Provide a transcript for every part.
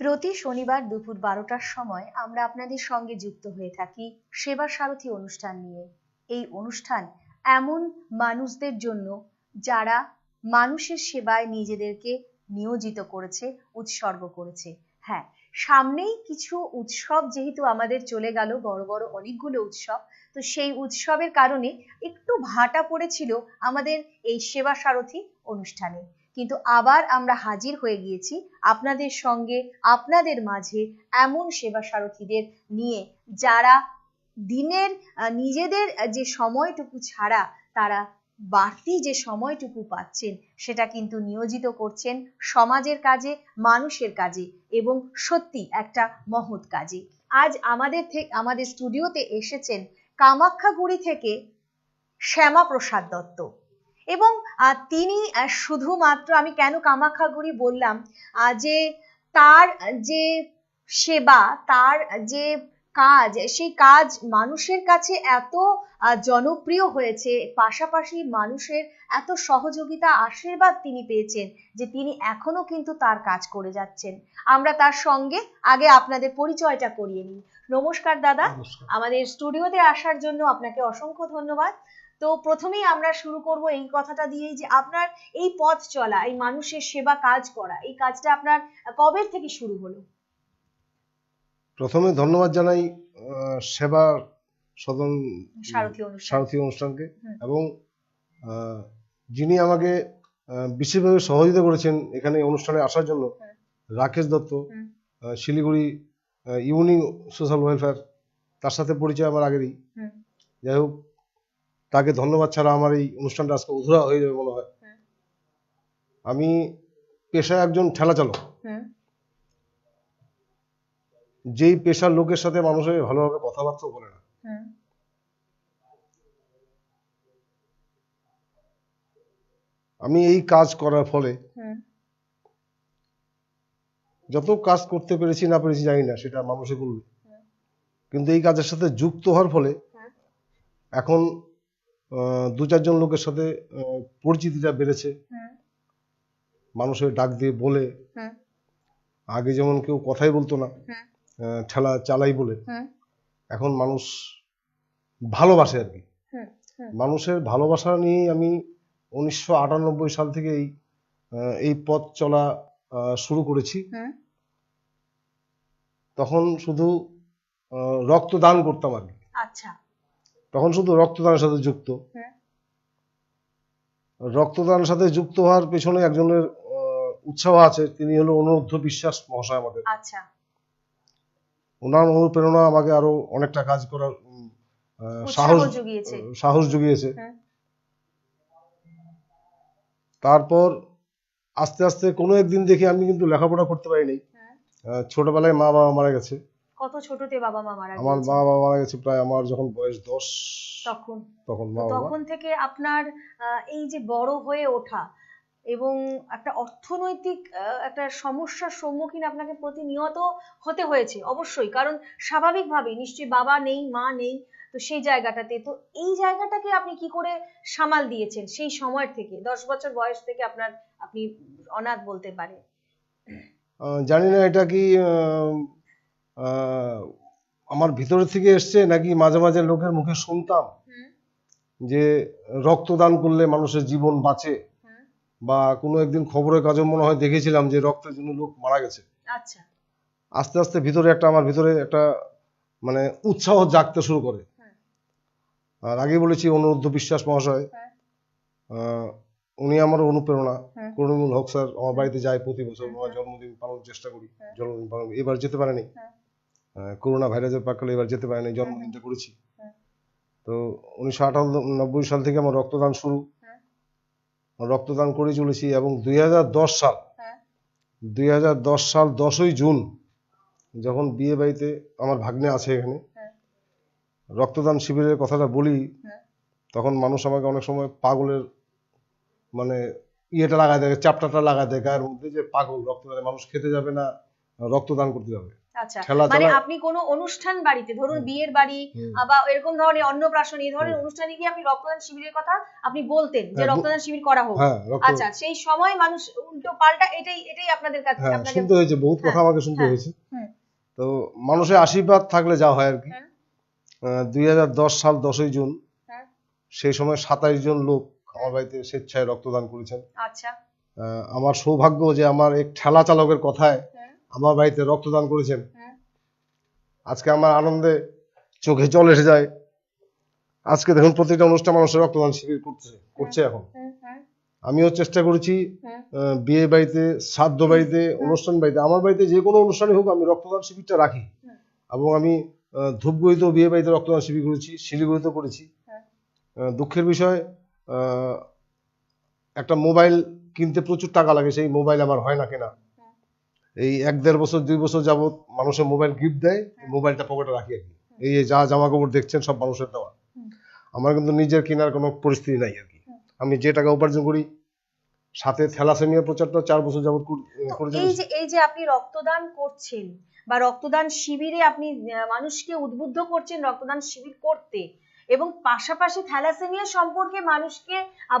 প্রতি শনিবার দুপুর বারোটার সময় আমরা আপনাদের সঙ্গে যুক্ত হয়ে থাকি সেবা সারথী অনুষ্ঠান নিয়ে। এই অনুষ্ঠান এমন মানুষদের জন্য যারা মানুষের সেবায় নিজেদেরকে নিয়োজিত করেছে, উৎসর্গ করেছে। হ্যাঁ সামনেই কিছু উৎসব যেহেতু আমাদের চলে গেল, বড় বড় অনেকগুলো উৎসব, তো সেই উৎসবের কারণে একটু ভাটা পড়েছিল আমাদের এই সেবা সারথী অনুষ্ঠানে। কিন্তু আবার আমরা হাজির হয়ে গিয়েছি আপনাদের সঙ্গে, আপনাদের মাঝে এমন সেবা সারথীদের নিয়ে যারা দিনের নিজেদের যে সময়টুকু ছাড়া তারা বাড়তি যে সময়টুকু পাচ্ছেন সেটা কিন্তু নিয়োজিত করছেন সমাজের কাজে, মানুষের কাজে এবং সত্যি একটা মহৎ কাজে। আজ আমাদের থেকে আমাদের স্টুডিওতে এসেছেন কামাখ্যাগুড়ি থেকে শ্যামা প্রসাদ দত্ত। এবং তিনি শুধুমাত্র আমি কেন কামাখ্যাগুড়ি বললাম আহ, যে তার যে সেবা তার যে কাজ সেই কাজ মানুষের কাছে এত জনপ্রিয় হয়েছে পাশাপাশি মানুষের এত সহযোগিতা আশীর্বাদ তিনি পেয়েছেন যে তিনি এখনও কিন্তু তার কাজ করে যাচ্ছেন। আমরা তার সঙ্গে আগে আপনাদের পরিচয়টা করিয়ে নিই। নমস্কার দাদা। আমাদের স্টুডিওতে আসার জন্য আপনাকে অসংখ্য ধন্যবাদ। তো প্রথমেই আমরা শুরু করব এই কথাটা দিয়েই যে আপনার এই পথ চলা এই মানুষের সেবা কাজ করা এই কাজটা আপনার কবে থেকে শুরু হলো? প্রথমে ধন্যবাদ জানাই সেবা সদন সারথী অনুষ্ঠানকে এবং যিনি আমাকে বিশেষভাবে সহযোগিতা করেছেন এখানে অনুষ্ঠানে আসার জন্য রাকেশ দত্ত শিলিগুড়ি ইউনিং সোশ্যাল ওয়েলফেয়ার তার সাথে পরিচয় আমার আগেরই। যাই হোক তাকে ধন্যবাদ ছাড়া আমার এই অনুষ্ঠানটা আজকে অধুরা হয়ে যাবে মনে হয়। আমি পেশায় একজন ঠেলা চালক। হুম যেই পেশার লোকের সাথে মানুষের ভালোভাবে কথাবার্তা বলে না। আমি এই কাজ করার ফলে যত কাজ করতে পেরেছি না পেরেছি জানি না সেটা মানুষে হুম। কিন্তু এই কাজের সাথে যুক্ত হওয়ার ফলে এখন দু চারজন লোকের সাথে পরিচিতিটা বেড়েছে। মানুষের ডাক দিয়ে বলে। আগে যেমন কেউ কথাই বলতো না ঠেলা চালাই বলে। এখন মানুষ ভালোবাসে আর কি। মানুষের ভালোবাসা নিয়েই আমি উনিশশো আটানব্বই সাল থেকে এই এই পথ চলা শুরু করেছি। তখন শুধু আহ, রক্তদান করতাম আর কি। আচ্ছা। তখন শুধু রক্তদানের সাথে যুক্ত। হ্যাঁ। রক্তদানের সাথে যুক্ত হওয়ার পেছনে একজনের উৎসাহ আছে তিনি হলো অনুরুদ্ধ বিশ্বাস মহাশয় আমাদের। আচ্ছা। ওনার অনুপ্রেরণা আমাকে আরও অনেকটা কাজ করার সাহস জুগিয়েছে। সাহস জুগিয়েছে। হ্যাঁ। তারপর আস্তে আস্তে কোনো একদিন দেখি আমি কিন্তু লেখাপড়া করতে পারিনি। হ্যাঁ। ছোটবেলায় মা বাবা মারা গেছে। কত ছোটতে বাবা মা মারা আমার মা বাবা মারা গেছে প্রায় আমার যখন বয়স দশ তখন। তখন মা তখন থেকে আপনার আহ, এই যে বড় হয়ে ওঠা এবং একটা অর্থনৈতিক আহ, একটা সমস্যার সম্মুখীন আপনাকে প্রতিনিয়ত হতে হয়েছে অবশ্যই। কারণ স্বাভাবিকভাবেই নিশ্চয়ই বাবা নেই মা নেই তো সেই জায়গাটাতে। তো এই জায়গাটাকে আপনি কি করে সামাল দিয়েছেন সেই সময় থেকে? দশ বছর বয়স থেকে আপনার আপনি অনাথ বলতে পারে জানি না এটা কি আমার ভিতর থেকে এসছে নাকি মাঝে মাঝে লোকের মুখে শুনতাম যে রক্তদান করলে মানুষের জীবন বাঁচে। বা কোনো একদিন খবরের কাজে মনে হয় দেখেছিলাম যে রক্তের জন্য লোক মারা গেছে। আচ্ছা। আস্তে আস্তে ভিতরে একটা আমার ভিতরে একটা মানে উৎসাহ জাগতে শুরু করে। আর আগে বলেছি অনুরুদ্ধ বিশ্বাস মহাশয়। আহ, উনি আমার অনুপ্রেরণা। হুম। করুণমূল হক স্যার আমার বাড়িতে যায় প্রতি বছর আমার জন্মদিন পালন চেষ্টা করি। জন্মদিন পালন এবার যেতে পারেনি। করোনা ভাইরাসের পাকালে এবার যেতে পারেনি জন্মদিনটা করেছি হ্যাঁ। তো উনিশশো আটানব্বই সাল থেকে আমার রক্তদান শুরু হ্যাঁ। রক্তদান করে চলেছি এবং দুই দশ সাল হ্যাঁ। দুই সাল দশই জুন যখন বিয়ে বাড়িতে আমার ভাগ্নে আছে এখানে হ্যাঁ। রক্তদান শিবিরের কথাটা বলি হ্যাঁ। তখন মানুষ আমাকে অনেক সময় পাগলের মানে ইয়েটা লাগায় দেয় চাপটাটা লাগায় দেয় গায়ের মধ্যে যে পাগল রক্তদানে মানুষ খেতে যাবে না রক্তদান করতে যাবে আচ্ছা মানে আপনি কোনো অনুষ্ঠান বাড়িতে ধরুন বিয়ের বাড়ি বা এরকম ধরনের অন্নপ্রাশন এই ধরনের অনুষ্ঠানে গিয়ে আপনি রক্তদান শিবিরের কথা আপনি বলতেন যে হ্যাঁ, রক্তদান শিবির করা হোক। হ্যাঁ আচ্ছা সেই সময় মানুষ উল্টো পাল্টা এটাই এটাই আপনাদের কাছে হ্যাঁ শুনতে হয়েছে বহুত কথা আমাকে শুনতে হ্যাঁ, হয়েছে। তো মানুষের আশীর্বাদ থাকলে যা হয় আর কি। দুই হাজার দশ সাল দশই জুন হ্যাঁ। সেই সময় সাতাশ জন লোক আমার বাড়িতে স্বেচ্ছায় রক্তদান করেছেন। আচ্ছা। আমার সৌভাগ্য যে আমার এক ঠেলা চালকের কথায় আমার বাড়িতে রক্তদান করেছেন। হ্যাঁ। আজকে আমার আনন্দে চোখে জল এসে যায়। আজকে দেখুন প্রতিটা অনুষ্ঠান মানুষের রক্তদান শিবির করছে করছে এখন। হুম, আমিও চেষ্টা করেছি বিয়ে বাড়িতে শ্রাদ্ধ বাড়িতে অনুষ্ঠান বাড়িতে আমার বাড়িতে যে কোনো অনুষ্ঠানে হোক আমি রক্তদান শিবিরটা রাখি। এবং আমি ধূপগুড়িতেও বিয়ে বাড়িতে রক্তদান শিবির করেছি শিলিগুড়িতেও করেছি। হ্যাঁ। দুঃখের বিষয় একটা মোবাইল কিনতে প্রচুর টাকা লাগে সেই মোবাইল আমার হয় না কেনা। এই এক দেড় বছর দুই বছর যাবত মানুষের মোবাইল গিফট দেয়। মোবাইলটা পকেটে রাখি আর কি এই যে যা জামা কাপড় দেখছেন সব মানুষের দেওয়া। আমার কিন্তু নিজের কেনার কোনো পরিস্থিতি নাই আর কি। আমি যে টাকা উপার্জন করি সাথে থ্যালাসেমিয়া প্রচারটা চার বছর যাবত এই যে এই যে আপনি রক্তদান করছেন বা রক্তদান শিবিরে আপনি মানুষকে উদ্বুদ্ধ করছেন রক্তদান শিবির করতে এবং পাশাপাশি থ্যালাসেমিয়া সম্পর্কে মানুষকে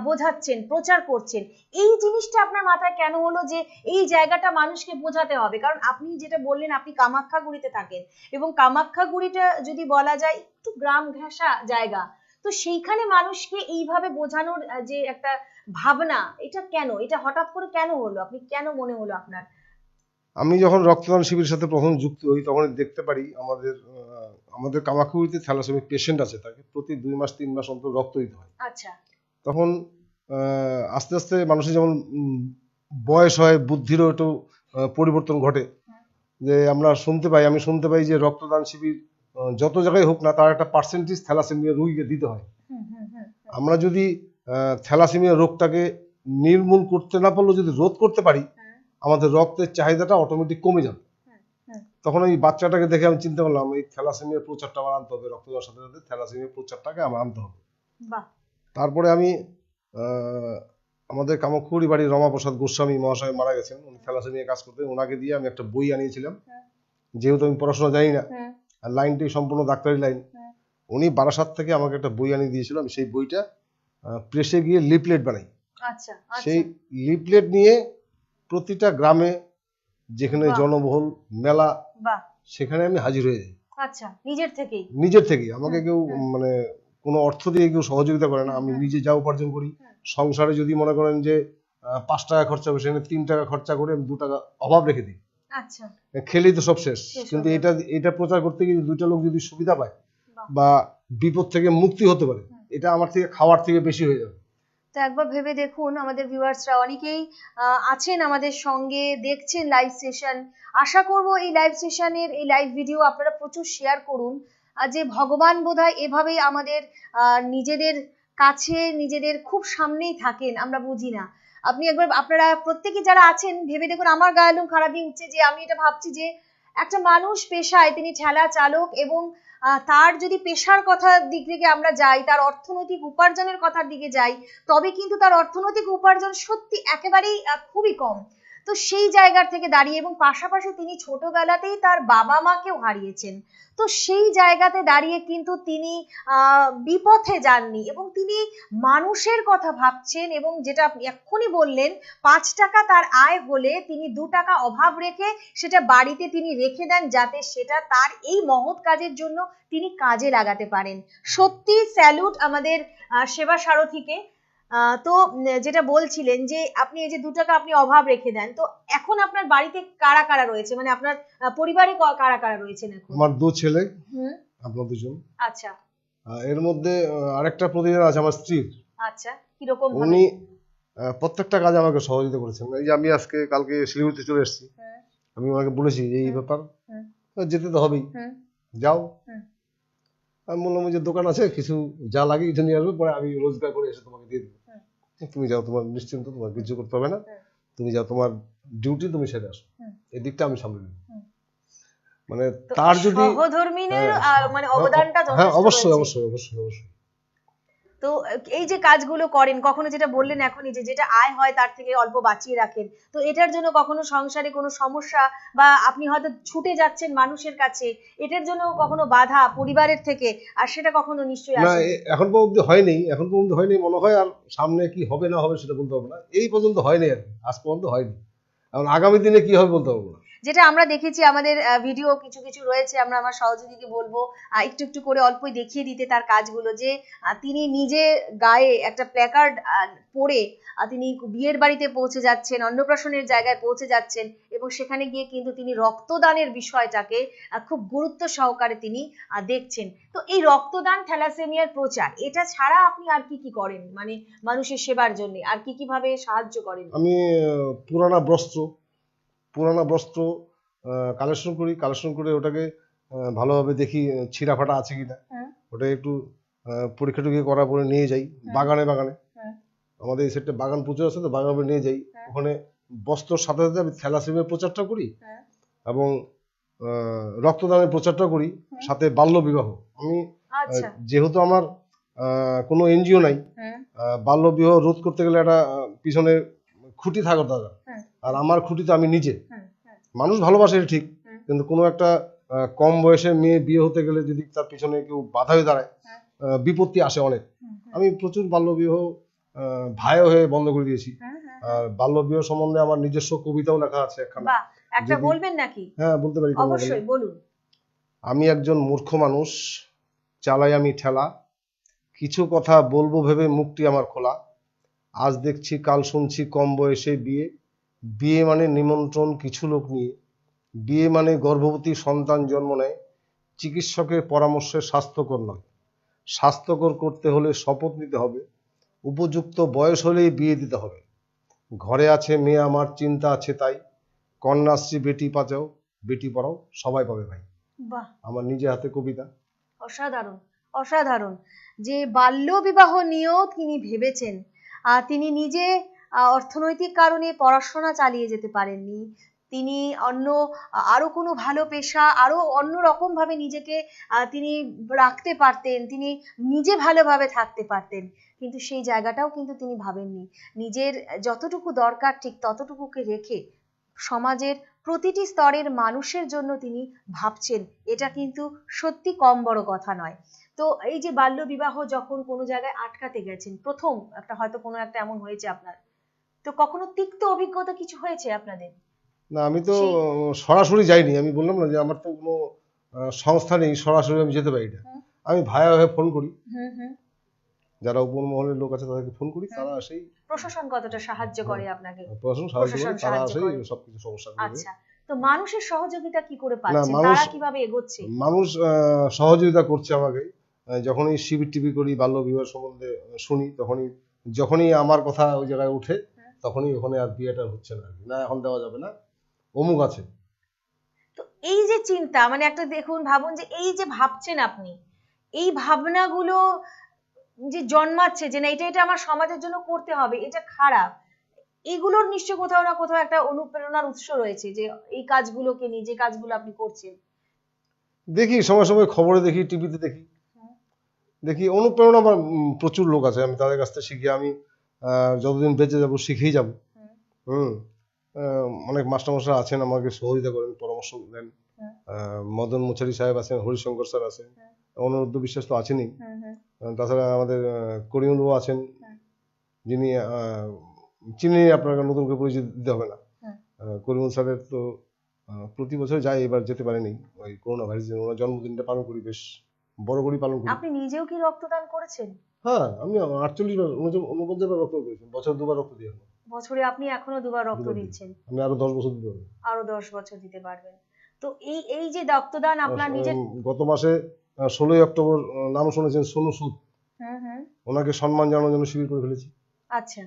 বোঝাচ্ছেন, প্রচার করছেন। এই জিনিসটা আপনার মাথায় কেন হলো যে এই জায়গাটা মানুষকে বোঝাতে হবে? কারণ আপনি যেটা বললেন, আপনি কামাখ্যাগুড়িতে থাকেন এবং কামাখ্যাগুড়িটা যদি বলা যায় একটু গ্রাম ঘেঁষা জায়গা, তো সেইখানে মানুষকে এইভাবে বোঝানোর যে একটা ভাবনা, এটা কেন? এটা হঠাৎ করে কেন হলো? আপনি কেন মনে হলো আপনার? আমি যখন রক্তদান শিবিরের সাথে প্রথম যুক্ত হই তখন দেখতে পারি আমাদের আমাদের কামাখ্যাগুড়িতে থ্যালাসেমিক পেশেন্ট আছে তাকে প্রতি দুই মাস তিন মাস অন্তর রক্ত দিতে হয়। আচ্ছা। তখন আস্তে আস্তে মানুষের যেমন বয়স হয় বুদ্ধিরও একটু পরিবর্তন ঘটে। যে আমরা শুনতে পাই আমি শুনতে পাই যে রক্তদান শিবির যত জায়গায় হোক না তার একটা পার্সেন্টেজ থ্যালাসেমিয়া রোগীকে দিতে হয়। আমরা যদি থ্যালাসেমিয়া রোগটাকে নির্মূল করতে না পারলেও যদি রোধ করতে পারি আমাদের রক্তের চাহিদাটা অটোমেটিক কমে যাবে। তখন ওই বাচ্চাটাকে দেখে আমি চিন্তা করলাম এই থ্যালাসেমিয়ার প্রচারটা আমার আনতে হবে রক্তদানের সাথে সাথে থ্যালাসেমিয়ার প্রচারটাকে আমার আনতে হবে। তারপরে আমি আমাদের কামাখ্যুড়ি বাড়ির রমাপ্রসাদ গোস্বামী মহাশয় মারা গেছেন উনি থ্যালাসেমিয়া কাজ করতেন ওনাকে দিয়ে আমি একটা বই আনিয়েছিলাম। হ্যাঁ। যেহেতু আমি পড়াশোনা জানি না আর লাইনটি সম্পূর্ণ ডাক্তারি লাইন হ্যাঁ। উনি বারাসাত থেকে আমাকে একটা বই আনিয়ে দিয়েছিল আমি সেই বইটা প্রেসে গিয়ে লিপলেট বানাই। আচ্ছা আচ্ছা। সেই লিপলেট নিয়ে প্রতিটা গ্রামে যেখানে জনবহুল মেলা বাহ। সেখানে আমি হাজির হয়ে যাই। আচ্ছা নিজের থেকেই? নিজের থেকেই। আমাকে কেউ মানে কোনো অর্থ দিয়ে কেউ সহযোগিতা করে না। আমি নিজে যা উপার্জন করি সংসারে যদি মনে করেন যে পাঁচ টাকা খরচা হবে সেখানে তিন টাকা খরচা করে আমি দু টাকা অভাব রেখে দিই। আচ্ছা। খেলেই তো সব শেষ। শেষ কিন্তু এটা এটা প্রচার করতে গিয়ে দুইটা লোক যদি সুবিধা পায় বা বিপদ থেকে মুক্তি হতে পারে এটা আমার থেকে খাওয়ার থেকে বেশি হয়ে যাবে। তো একবার ভেবে দেখুন, আমাদের ভিউয়ার্সরা অনেকেই আছেন আমাদের সঙ্গে, দেখছেন লাইভ সেশন আশা করব এই লাইভ সেশনের এই লাইভ ভিডিও আপনারা প্রচুর শেয়ার করুন। যে ভগবান বোধহয় এভাবেই আমাদের নিজেদের কাছে, নিজেদের খুব সামনেই থাকেন, আমরা বুঝি না। আপনি একবার, আপনারা প্রত্যেকে যারা আছেন, ভেবে দেখুন আমার গায়ে লোম খারাপ দিয়ে উঠছে যে, আমি এটা ভাবছি যে, একটা মানুষ পেশায় তিনি ঠেলা চালক এবং তার যদি পেশার কথার দিক থেকে আমরা যাই, তার অর্থনৈতিক উপার্জনের কথার দিকে যাই, তবে কিন্তু তার অর্থনৈতিক উপার্জন সত্যি একেবারেই খুবই কম। তো সেই জায়গার থেকে দাঁড়িয়ে এবং পাশাপাশি তিনি ছোটবেলাতেই তার বাবা মাকেও হারিয়েছেন। তো সেই জায়গাতে দাঁড়িয়ে কিন্তু তিনি বিপথে যাননি এবং তিনি মানুষের কথা ভাবছেন এবং যেটা আপনি এক্ষুনি বললেন, পাঁচ টাকা তার আয় হলে তিনি দু টাকা অভাব রেখে সেটা বাড়িতে তিনি রেখে দেন যাতে সেটা তার এই মহৎ কাজের জন্য তিনি কাজে লাগাতে পারেন। সত্যি স্যালুট আমাদের সেবা সারথীকে তো যেটা বলছিলেন যে আপনি এই যে দু টাকা আপনি অভাব রেখে দেন তো এখন আপনার বাড়িতে কারা কারা রয়েছে? মানে আপনার পরিবারে কারা কারা রয়েছেন এখন? আমার দু ছেলে আপনার দুজন। আচ্ছা। এর মধ্যে আরেকটা প্রতিদিন আছে আমার স্ত্রীর। আচ্ছা কীরকম উনি প্রত্যেকটা কাজে আমাকে সহযোগিতা করেছেন। এই যে আমি আজকে কালকে শিলিগুড়িতে চলে এসেছি। আমি ওনাকে বলেছি এই ব্যাপার। যেতে তো হবেই। যাও। আমি বললাম যে দোকান আছে কিছু যা লাগে এটা নিয়ে আসবে পরে আমি রোজগার করে এসে তোমাকে দিয়ে দেবো। তুমি যাও তোমার নিশ্চিন্ত তোমার কিছু করতে হবে না। তুমি যাও তোমার ডিউটি তুমি সেরে আসো। হুম। এই দিকটা আমি সামলে নেব। মানে তার যদি সহধর্মিনীর হ্যাঁ, মানে অবদানটা হ্যাঁ অবশ্যই অবশ্যই অবশ্যই অবশ্যই। তো এই যে কাজগুলো করেন কখনো যেটা বললেন এখনই যে যেটা আয় হয় তার থেকে অল্প বাঁচিয়ে রাখেন। তো এটার জন্য কখনো সংসারে কোনো সমস্যা বা আপনি হয়তো ছুটে যাচ্ছেন মানুষের কাছে এটার জন্য কখনো বাধা পরিবারের থেকে? আর সেটা কখনো নিশ্চয়ই না এখন পর্যন্ত হয়নি এখন পর্যন্ত হয়নি মনে হয় আর সামনে কি হবে না হবে সেটা বলতে পারব না। এই পর্যন্ত হয়নি আর। আজ পর্যন্ত হয়নি। এখন আগামী দিনে কি হবে বলতে পারব না। যেটা আমরা দেখেছি, আমাদের ভিডিও কিছু কিছু রয়েছে, আমরা আমার সহযোগীকে বলব একটু একটু করে অল্পই দেখিয়ে দিতে তার কাজগুলো যে তিনি নিজে গায়ে একটা প্ল্যাকার্ড পরে তিনি বিয়ের বাড়িতে পৌঁছে যাচ্ছেন, অন্নপ্রাশনের জায়গায় পৌঁছে যাচ্ছেন এবং সেখানে গিয়ে কিন্তু তিনি রক্তদানের বিষয়টাকে খুব গুরুত্ব সহকারে তিনি দেখছেন। তো এই রক্তদান, থ্যালাসেমিয়ার প্রচার, এটা ছাড়া আপনি আর কি কি করেন? মানে মানুষের সেবার জন্য, আর কি কীভাবে সাহায্য করেন? আমি পুরানা বস্ত্র পুরানা বস্ত্র কালেকশন করি কালেকশন করে ওটাকে ভালোভাবে দেখি ছিঁড়া ফাটা আছে কিনা। হুম। ওটা একটু পরীক্ষা টরীক্ষা করার পরে নিয়ে যাই বাগানে বাগানে। আমাদের এই সেটটা বাগান প্রচুর আছে তো বাগানে নিয়ে যাই। ওখানে বস্ত্রর সাথে সাথে আমি থ্যালাসেমিয়ার প্রচারটা করি হ্যাঁ। এবং রক্তদানের প্রচারটা করি সাথে বাল্য বিবাহ। আমি আচ্ছা। যেহেতু আমার কোনো এনজিও নাই বাল্য বিবাহ রোধ করতে গেলে একটা পিছনে খুঁটি থাকার দরকার। আর আমার খুঁটি তো আমি নিজে। মানুষ ভালোবাসে এটা ঠিক কিন্তু কোনো একটা কম বয়সে মেয়ে বিয়ে হতে গেলে যদি তার পিছনে কেউ বাধা হয়ে দাঁড়ায় বিপত্তি আসে অনেক। আমি প্রচুর বাল্য বিবাহ আহ, ভাইও হয়ে বন্ধ করে দিয়েছি। আর বাল্য বিবাহ সম্বন্ধে আমার নিজস্ব কবিতাও লেখা আছে একখানা। একটা বলবেন নাকি? হ্যাঁ বলতে পারি অবশ্যই বলুন। আমি একজন মূর্খ মানুষ চালাই আমি ঠেলা। কিছু কথা বলব ভেবে মুখটি আমার খোলা। আজ দেখছি কাল শুনছি কম বয়সে বিয়ে। বিয়ে মানে নিমন্ত্রণ কিছু লোক নিয়ে। বিয়ে মানে গর্ভবতী সন্তান জন্ম নেয় চিকিৎসকের পরামর্শে স্বাস্থ্যকর নয়। স্বাস্থ্যকর করতে হলে শপথ নিতে হবে উপযুক্ত বয়স হলেই বিয়ে দিতে হবে। ঘরে আছে মেয়ে আমার চিন্তা আছে তাই। কন্যাশ্রী বেটি বাঁচাও বেটি পড়াও সবাই পাবে ভাই। বাহ! আমার নিজে হাতে কবিতা। অসাধারণ অসাধারণ। যে বাল্য বিবাহ নিয়েও তিনি ভেবেছেন আর তিনি নিজে অর্থনৈতিক কারণে পড়াশোনা চালিয়ে যেতে পারেননি। তিনি অন্য, আরও কোনো ভালো পেশা, আরও অন্য রকম ভাবে নিজেকে তিনি রাখতে পারতেন, তিনি নিজে ভালোভাবে থাকতে পারতেন। কিন্তু সেই জায়গাটাও কিন্তু তিনি ভাবেননি। নিজের যতটুকু দরকার ঠিক ততটুকুকে রেখে সমাজের প্রতিটি স্তরের মানুষের জন্য তিনি ভাবছেন। এটা কিন্তু সত্যি কম বড় কথা নয়। তো এই যে বাল্য বিবাহ যখন কোনো জায়গায় আটকাতে গেছেন, প্রথম একটা হয়তো কোনো একটা এমন হয়েছে আপনার। তো কখনো তিক্ত অভিজ্ঞতা কিছু হয়েছে আপনাদের? না আমি তো সরাসরি যাইনি। আমি বললাম না যে আমার তো কোনো সংস্থা নেই সরাসরি আমি যেতে পারি না। আমি ভাইয়া হয়ে ফোন করি। যারা উপর মহলের লোক আছে তাদেরকে ফোন করি তারা সেই প্রশাসন কতটা সাহায্য করে আপনাকে? প্রশাসন সাহায্য করে তারা সেই। সবকিছু সমস্যা আচ্ছা। তো মানুষের সহযোগিতা কি করে মানুষ- তারা কীভাবে এগোচ্ছে? মানুষ সহযোগিতা করছে আমাকে। যখনই শিবির টিভি করি বাল্য বিবাহ সম্বন্ধে শুনি তখনই যখনই আমার কথা ওই জায়গায় উঠে। তখনই ওখানে আর বিয়েটা হচ্ছে না না এখন দেওয়া যাবে না। অমুক আছে। তো এই যে চিন্তা মানে একটা দেখুন ভাবুন যে এই যে ভাবছেন আপনি এই ভাবনাগুলো যে জন্মাচ্ছে যে না এটা এটা আমার সমাজের জন্য করতে হবে এটা খারাপ এগুলোর নিশ্চয় কোথাও না কোথাও একটা অনুপ্রেরণার উৎস রয়েছে যে এই কাজগুলোকে নিয়ে যে কাজগুলো আপনি করছেন। দেখি সময় সময় খবরে দেখি টিভিতে দেখি। দেখি অনুপ্রেরণা আমার প্রচুর লোক আছে আমি তাদের কাছ থেকে শিখি। আমি যতদিন বেঁচে যাব শিখেই যাব। হুম। আহ, অনেক মাস্টারমশাই আছেন আমাকে সহযোগিতা করেন পরামর্শ দেন। মদন মুছারি সাহেব আছেন হরিশঙ্কর স্যার আছেন। অনুরুদ্ধ বিশ্বাস তো আছেনই। তাছাড়া আমাদের করিমুল আছেন। যিনি চিনি আপনাকে নতুন করে পরিচয় দিতে হবে না। করিমুল স্যারের তো প্রতি বছর যাই এবার যেতে পারেনি। ওই করোনা ভাইরাস ওনার জন্মদিনটা পালন করি বেশ বড় করে পালন করি। আপনি নিজেও কি রক্তদান করেছেন? হ্যাঁ আমি আটচল্লিশ বার উনপঞ্চাশ বার রক্ত করেছি বছর দুবার রক্ত দিয়ে বছরে আপনি এখনও দুবার রক্ত দিচ্ছেন? আমি আরও দশ বছর দিতে পারব। আরও দশ বছর দিতে পারবেন। তো এই এই যে রক্তদান আপনার নিজের গত মাসে ষোলোই অক্টোবর নাম শুনেছেন সোনু সুদ। ওনাকে সম্মান জানানোর জন্য শিবির করে ফেলেছি। আচ্ছা।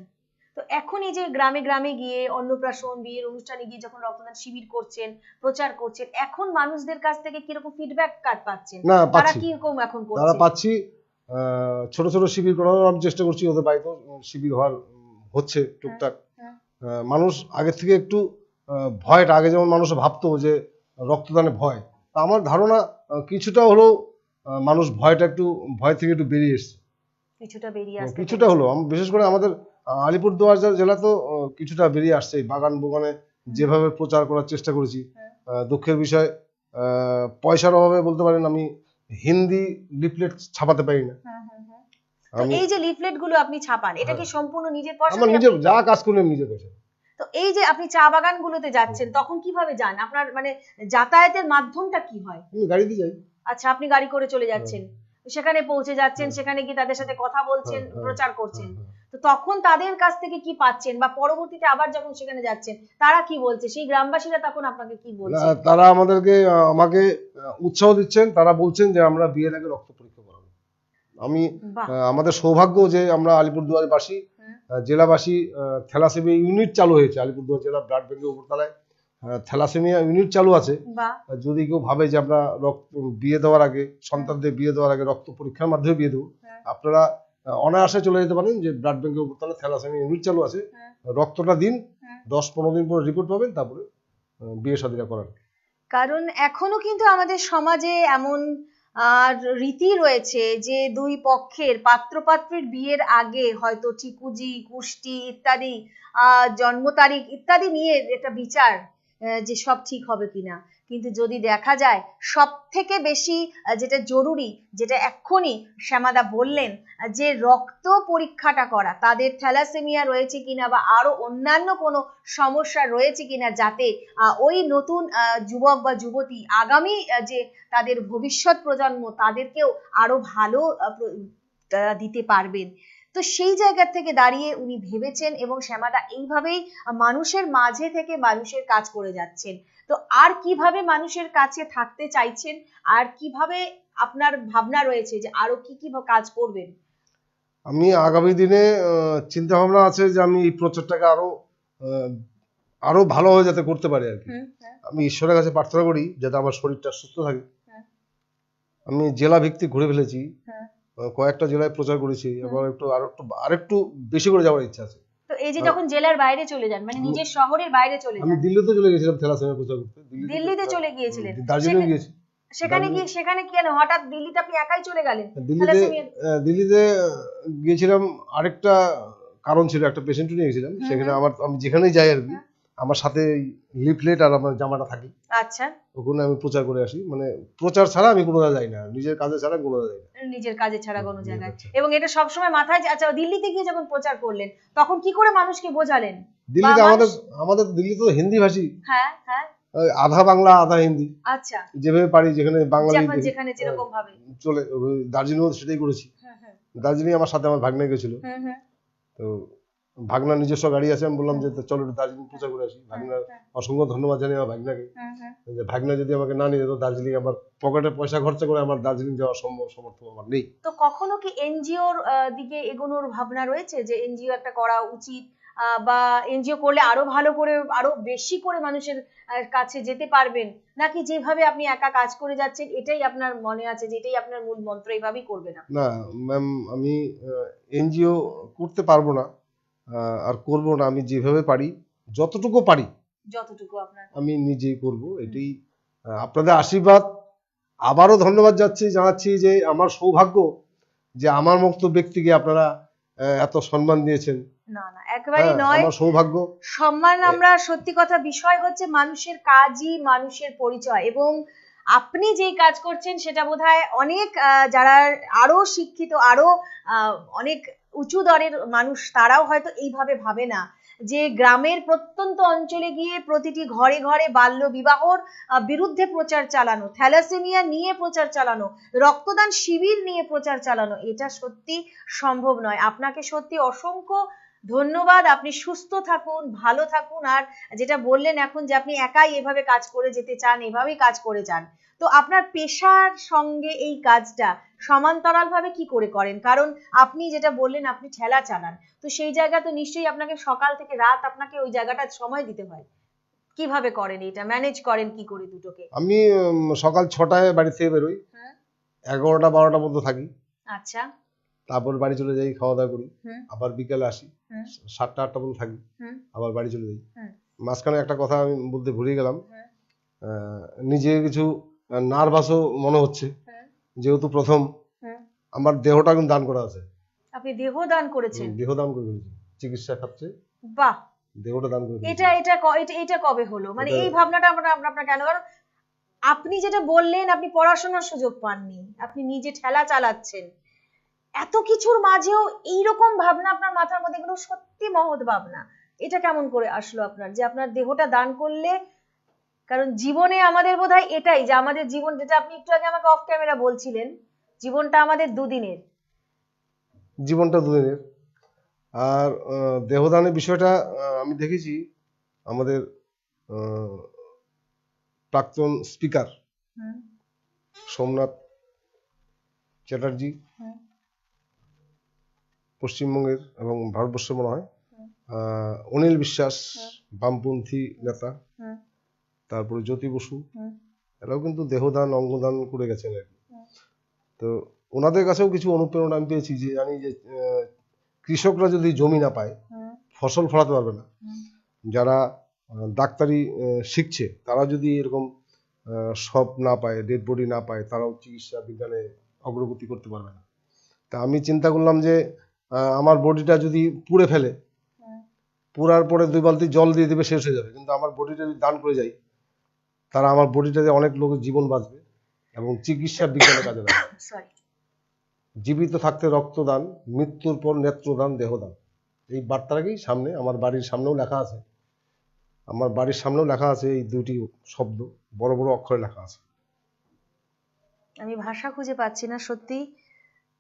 তো এখন এই যে গ্রামে গ্রামে গিয়ে অন্নপ্রাশন বিয়ের অনুষ্ঠানে গিয়ে যখন রক্তদান শিবির করছেন প্রচার করছেন এখন মানুষদের কাছ থেকে কীরকম ফিডব্যাক কার্ড পাচ্ছেন? না তারা কীরকম এখন তারা পাচ্ছি ছোট ছোট শিবির করার আমি চেষ্টা করছি ওদের বাড়িতেও শিবির হওয়ার হচ্ছে টুকটাক হ্যাঁ। মানুষ আগের থেকে একটু ভয়টা আগে যেমন মানুষ ভাবতো যে রক্তদানে ভয় তা আমার ধারণা কিছুটা হলেও মানুষ ভয়টা একটু ভয় থেকে একটু বেরিয়ে এসছে কিছুটা বেরিয়ে আসতে কিছুটা হলো বিশেষ করে আমাদের আলিপুরদুয়ার জেলা তো কিছুটা বেরিয়ে আসছে বাগান বোগানে যেভাবে প্রচার করার চেষ্টা করেছি হ্যাঁ। দুঃখের বিষয় পয়সার অভাবে বলতে পারেন আমি হিন্দি লিফলেট ছাপাতে পারি না। হুম। তো আমি এই যে লিফলেটগুলো আপনি ছাপান এটা কি সম্পূর্ণ নিজের পয়সা আমার নিজের যা কাজ করি নিজের পয়সা। তো এই যে আপনি চা বাগানগুলোতে যাচ্ছেন তখন কীভাবে যান? আপনার মানে যাতায়াতের মাধ্যমটা কি হয়? আমি গাড়িতে যাই। আচ্ছা আপনি গাড়ি করে চলে যাচ্ছেন সেখানে পৌঁছে যাচ্ছেন সেখানে গিয়ে তাদের সাথে কথা বলছেন হ্যাঁ, হ্যাঁ, প্রচার করছেন। হ্যাঁ, হ্যাঁ। তো তখন তাদের কাছ থেকে কি পাচ্ছেন? বা পরবর্তীতে আবার যখন সেখানে যাচ্ছেন তারা কি বলছে? সেই গ্রামবাসীরা তখন আপনাকে কি বলছে? তারা আমাদেরকে আমাকে উৎসাহ দিচ্ছেন। তারা বলছেন যে আমরা বিয়ের আগে রক্ত পরীক্ষা করাবো। আমি আমাদের সৌভাগ্য যে আমরা আলিপুরদুয়ারবাসী। জেলাবাসী থ্যালাসেমিয়া ইউনিট চালু হয়েছে। আলিপুরদুয়ার জেলা ব্লাড ব্যাংকের উপরতলায় থ্যালাসেমিয়া ইউনিট চালু আছে। যদি কেউ ভাবে যে আমরা রক্ত বিয়ে দেওয়ার আগে সন্তানদের বিয়ে দেওয়ার আগে রক্ত পরীক্ষার মাধ্যমে বিয়ে দেবো। আপনারা অনায়াসে চলে যেতে পারেন যে ব্লাড ব্যাংকের উপরতলায় থ্যালাসেমিয়া ইউনিট চালু আছে হ্যাঁ। রক্তটা দিন হ্যাঁ। দশ পনেরো দিন পরে রিপোর্ট পাবেন তারপরে বিয়ে শাদীটা করার কারণ এখনও কিন্তু আমাদের সমাজে এমন আর রীতি রয়েছে যে দুই পক্ষের পাত্রপাত্রীর বিয়ের আগে হয়তো ঠিকুজি কুষ্টি ইত্যাদি আহ, জন্ম তারিখ ইত্যাদি নিয়ে একটা বিচার যে সব ঠিক হবে কিনা কিন্তু যদি দেখা যায় সব থেকে বেশি যেটা জরুরি, যেটা এক্ষুনি শ্যামাদা বললেন যে রক্ত পরীক্ষাটা করা, তাদের থ্যালাসেমিয়া রয়েছে কিনা বা আরও অন্যান্য কোনো সমস্যা রয়েছে কিনা যাতে ওই নতুন যুবক বা যুবতী আগামী যে তাদের ভবিষ্যৎ প্রজন্ম, তাদেরকেও আরও ভালো দিতে পারবেন। তো সেই জায়গা থেকে দাঁড়িয়ে উনি ভেবেছেন এবং শ্যামাদা এইভাবেই মানুষের মাঝে থেকে মানুষের কাজ করে যাচ্ছেন। তো আর কীভাবে মানুষের কাছে থাকতে চাইছেন? আর কীভাবে আপনার ভাবনা রয়েছে যে আরও কি কি কাজ করবেন? আমি আগামী দিনে চিন্তা ভাবনা আছে যে আমি এই প্রচারটাকে আরও আরও ভালোভাবে যাতে করতে পারি আর কি। আমি ঈশ্বরের কাছে প্রার্থনা করি যাতে আমার শরীরটা সুস্থ থাকে। হ্যাঁ। আমি জেলা ভিত্তিক ঘুরে ফেলেছি। হ্যাঁ। কয়েকটা জেলায় প্রচার করেছি। আবার একটু আরও একটু আরেকটু বেশি করে যাওয়ার ইচ্ছা আছে। তো এই যে যখন জেলার বাইরে চলে যান মানে নিজের শহরের বাইরে চলে আমি দিল্লিতে চলে গেছিলাম থ্যালাসেমিয়া প্রচার করতে। দিল্লিতে চলে গিয়েছিলেন। দার্জিলিং গিয়েছি। সেখানে গিয়ে সেখানে কি না হঠাৎ দিল্লিতে আপনি একাই চলে গেলেন? দিল্লিতে দিল্লিতে গিয়েছিলাম আরেকটা কারণ ছিল একটা পেশেন্ট নিয়ে গেছিলাম। সেখানে। আমার আমি যেখানেই যাই আর কি। হ্যাঁ। আমার সাথে লিফলেট আর আমার জামাটা থাকে। আচ্ছা। ওখানে আমি প্রচার করে আসি। মানে প্রচার ছাড়া আমি কোনো যাই না। নিজের কাজে ছাড়া কোনো যাই না। নিজের কাজে ছাড়া কোনো জায়গায়। এবং এটা সবসময় মাথায় আচ্ছা দিল্লিতে গিয়ে যখন প্রচার করলেন তখন কি করে মানুষকে বোঝালেন? দিল্লিতে আমাদের আমাদের দিল্লিতে তো হিন্দি ভাষী। হ্যাঁ হ্যাঁ। আধা বাংলা আধা হিন্দি। আচ্ছা। যেভাবে পারি যেখানে বাঙালি যেখানে যেরকম ভাবে। চলে দার্জিলিং সেটাই করেছি। হুম, দার্জিলিং আমার সাথে আমার ভাগ্নে গেছিল। তো ভাগনার নিজস্ব গাড়ি আছে আমি বললাম যে চলো একটু দার্জিলিং প্রচার করে আসি। ভাগনার অসংখ্য ধন্যবাদ জানি আমার ভাগনাকে। যে ভাগনা যদি আমাকে না নিয়ে যেত দার্জিলিং আমার পকেটে পয়সা খরচা করে আমার দার্জিলিং যাওয়ার সম্ভব সমর্থ আমার নেই। তো কখনো কি এনজিওর দিকে এগোনোর ভাবনা রয়েছে যে এনজিও একটা করা উচিত বা এনজিও করলে আরও ভালো করে আরও বেশি করে মানুষের কাছে যেতে পারবেন? নাকি যেভাবে আপনি একা কাজ করে যাচ্ছেন এটাই আপনার মনে আছে যে এটাই আপনার মূল মন্ত্র এইভাবেই করবেন? না ম্যাম আমি এনজিও করতে পারব না। আর করব না আমি যেভাবে পারি যতটুকু পারি যতটুকু আপনার আমি নিজেই করব। এটাই আপনাদের আশীর্বাদ। আবারও ধন্যবাদ যাচ্ছি জানাচ্ছি যে আমার সৌভাগ্য যে আমার মতো ব্যক্তিকে আপনারা এত সম্মান দিয়েছেন। না না একেবারেই হ্যাঁ, নয়। আমার সৌভাগ্য। সম্মান আমরা সত্যি কথা বিষয় হচ্ছে মানুষের কাজই মানুষের পরিচয় এবং আপনি যেই কাজ করছেন সেটা বোধহয় অনেক যারা আরও শিক্ষিত আরও আহ, অনেক উঁচু দরের মানুষ তারাও হয়তো এইভাবে ভাবে না যে গ্রামের প্রত্যন্ত অঞ্চলে গিয়ে প্রতিটি ঘরে ঘরে বাল্য বিবাহর বিরুদ্ধে প্রচার চালানো, থ্যালাসেমিয়া নিয়ে প্রচার চালানো, রক্তদান শিবির নিয়ে প্রচার চালানো, এটা সত্যি সম্ভব নয়। আপনাকে সত্যি অসংখ্য ধন্যবাদ। আপনি সুস্থ থাকুন, ভালো থাকুন, আর যেটা বললেন এখন যে আপনি একাই এভাবে কাজ করে যেতে চান, এভাবেই কাজ করে যান। তো আপনার পেশার সঙ্গে এই কাজটা সমান্তরাল ভাবে কি করে করেন? কারণ আপনি যেটা বললেন আপনি ঠেলা চালান। তো সেই জায়গা তো নিশ্চয়ই আপনাকে সকাল থেকে রাত আপনাকে ওই জায়গাটা সময় দিতে হয়। কীভাবে করেন এটা? ম্যানেজ করেন কি করে দুটোকে? আমি সকাল ছটায় বাড়ি থেকে বেরোই। এগারোটা বারোটা পর্যন্ত থাকি। আচ্ছা। তারপর বাড়ি চলে যাই খাওয়া দাওয়া করি। আবার বিকালে আসি। সাতটা আটটা পর্যন্ত থাকি। আবার বাড়ি চলে যাই। মাঝখানে একটা কথা আমি বলতে ভুলে গেলাম। আহ, নিজে কিছু নার্ভাসও মনে হচ্ছে। যেহেতু প্রথম আমার দেহটা কিন্তু দান করা আছে। আপনি দেহ দান করেছেন? দেহ দান করে ফেলেছি। চিকিৎসা খাচ্ছে। বাহ! দেহটা দান করে এটা এটা এটা কবে হলো? মানে এই ভাবনাটা আমরা আমরা- আপনার কেন? কারণ আপনি যেটা বললেন আপনি পড়াশোনার সুযোগ পাননি। আপনি নিজে ঠেলা চালাচ্ছেন। এত কিছুর মাঝেও এইরকম ভাবনা আপনার মাথার মধ্যে এগুলো সত্যি মহৎ ভাবনা। এটা কেমন করে আসলো আপনার? যে আপনার দেহটা দান করলে কারণ জীবনে আমাদের বোধহয় এটাই যে আমাদের জীবন যেটা আপনি একটু আগে আমাকে অফ ক্যামেরা বলছিলেন জীবনটা আমাদের দুদিনের। জীবনটা দুদিনের। আর দেহদানের বিষয়টা আমি দেখেছি আমাদের প্রাক্তন স্পিকার সোমনাথ চ্যাটার্জি পশ্চিমবঙ্গের এবং ভারতবর্ষের মনে হয়। আহ, অনিল বিশ্বাস বামপন্থী নেতা। তারপরে জ্যোতি বসু। এরাও কিন্তু দেহদান অঙ্গদান করে গেছেন আর কি। তো ওনাদের কাছেও কিছু অনুপ্রেরণা আমি পেয়েছি যে জানি যে কৃষকরা যদি জমি না পায় ফসল ফলাতে পারবে না। যারা ডাক্তারি শিখছে তারা যদি এরকম সব না পায় ডেড বডি না পায় তারাও চিকিৎসা বিজ্ঞানে অগ্রগতি করতে পারবে না। তা আমি চিন্তা করলাম যে আমার বডিটা যদি পুড়ে ফেলে। পুরার পরে দুই বালতি জল দিয়ে দেবে শেষ হয়ে যাবে। কিন্তু আমার বডিটা যদি দান করে যাই তারা আমার বডিটাতে অনেক লোকের জীবন বাঁচবে এবং চিকিৎসা বিজ্ঞানে কাজে লাগবে। জীবিত থাকতে রক্তদান মৃত্যুর পর নেত্রদান দেহদান। এই বার্তাটাকেই সামনে আমার বাড়ির সামনেও লেখা আছে। আমার বাড়ির সামনেও লেখা আছে এই দুটি শব্দ বড় বড় অক্ষরে লেখা আছে। আমি ভাষা খুঁজে পাচ্ছি না সত্যি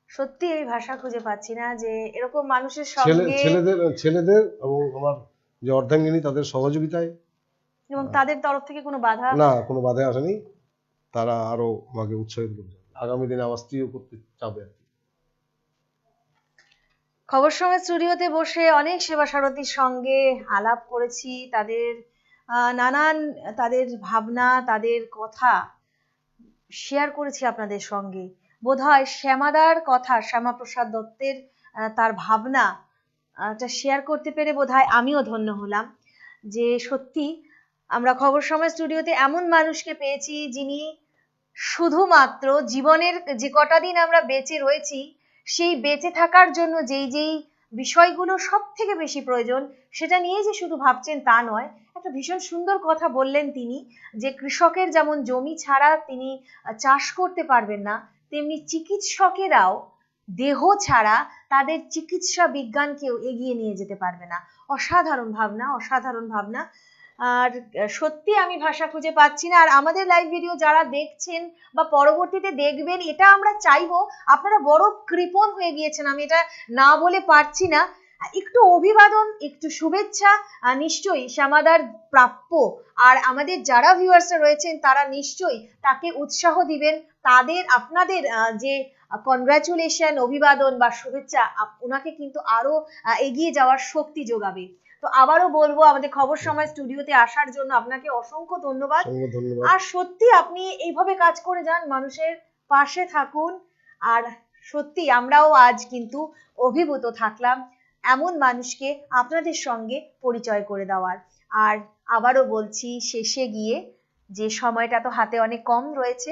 সত্যি এই ভাষা খুঁজে পাচ্ছি না যে এরকম মানুষের ছেলে সঙ্গে ছেলেদের ছেলেদের এবং আমার যে অর্ধাঙ্গিনী তাদের সহযোগিতায় এবং তাদের তরফ থেকে কোনো বাধা না কোনো বাধা আসেনি। তারা আরও আমাকে উৎসাহিত করবে আগামী দিনে আমার স্ত্রীও করতে চাবে আর খবর সময় স্টুডিওতে বসে অনেক সেবা সারথীর সঙ্গে আলাপ করেছি। তাদের নানান তাদের ভাবনা তাদের কথা শেয়ার করেছি আপনাদের সঙ্গে। বোধহয় শ্যামাদার কথা শ্যামাপ্রসাদ দত্তের তার ভাবনা শেয়ার করতে পেরে বোধহয় আমিও ধন্য হলাম। যে সত্যি আমরা খবর সময় স্টুডিওতে এমন মানুষকে পেয়েছি যিনি শুধুমাত্র জীবনের যে কটা দিন আমরা বেঁচে রয়েছি, সেই বেঁচে থাকার জন্য যেই যেই বিষয়গুলো সব থেকে বেশি প্রয়োজন, সেটা নিয়ে যে শুধু ভাবছেন তা নয়, একটা ভীষণ সুন্দর কথা বললেন তিনি যে কৃষকের যেমন জমি ছাড়া তিনি চাষ করতে পারবেন না, তেমনি চিকিৎসকেরাও দেহ ছাড়া তাদের চিকিৎসা বিজ্ঞানকেও এগিয়ে নিয়ে যেতে পারবে না। অসাধারণ ভাবনা অসাধারণ ভাবনা। আর সত্যি আমি ভাষা খুঁজে পাচ্ছি না। আর আমাদের লাইভ ভিডিও যারা দেখছেন বা পরবর্তীতে দেখবেন, এটা আমরা চাইব আপনারা বড় কৃপণ হয়ে গিয়েছেন। আমি এটা না বলে পারছি না। একটু অভিবাদন, একটু শুভেচ্ছা নিশ্চয়ই শ্যামাদার প্রাপ্য। আর আমাদের যারা ভিউয়ার্সরা রয়েছেন, তারা নিশ্চয়ই তাকে উৎসাহ দিবেন। তাদের, আপনাদের যে কনগ্রাচুলেশন অভিবাদন বা শুভেচ্ছা ওনাকে কিন্তু আরও এগিয়ে যাওয়ার শক্তি যোগাবে। তো আবারও বলব আমাদের খবর সময় স্টুডিওতে আসার জন্য আপনাকে অসংখ্য ধন্যবাদ। আর সত্যি আপনি এইভাবে কাজ করে যান মানুষের পাশে থাকুন। আর সত্যি আমরাও আজ কিন্তু অভিভূত থাকলাম এমন মানুষকে আপনাদের সঙ্গে পরিচয় করে দেওয়ার। আর আবারও বলছি শেষে গিয়ে যে সময়টা তো হাতে অনেক কম রয়েছে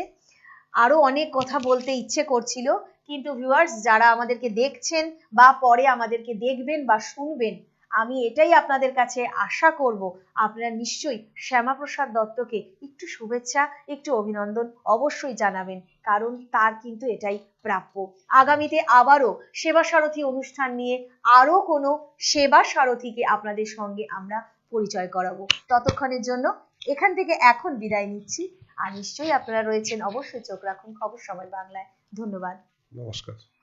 আরও অনেক কথা বলতে ইচ্ছে করছিল কিন্তু ভিউয়ার্স যারা আমাদেরকে দেখছেন বা পরে আমাদেরকে দেখবেন বা শুনবেন আমি এটাই আপনাদের কাছে আশা করব। আপনারা নিশ্চয়ই শ্যামাপ্রসাদ দত্তকে একটু শুভেচ্ছা, একটু অভিনন্দন অবশ্যই জানাবেন, কারণ তার কিন্তু এটাই প্রাপ্য। আগামীতে আবারও সেবা সারথী অনুষ্ঠান নিয়ে আরও কোনো সেবা সারথীকে আপনাদের সঙ্গে আমরা পরিচয় করাবো। ততক্ষণের জন্য এখান থেকে এখন বিদায় নিচ্ছি। আর নিশ্চয়ই আপনারা রয়েছেন, অবশ্যই চোখ রাখুন। খবর সময় বাংলায়। ধন্যবাদ। নমস্কার।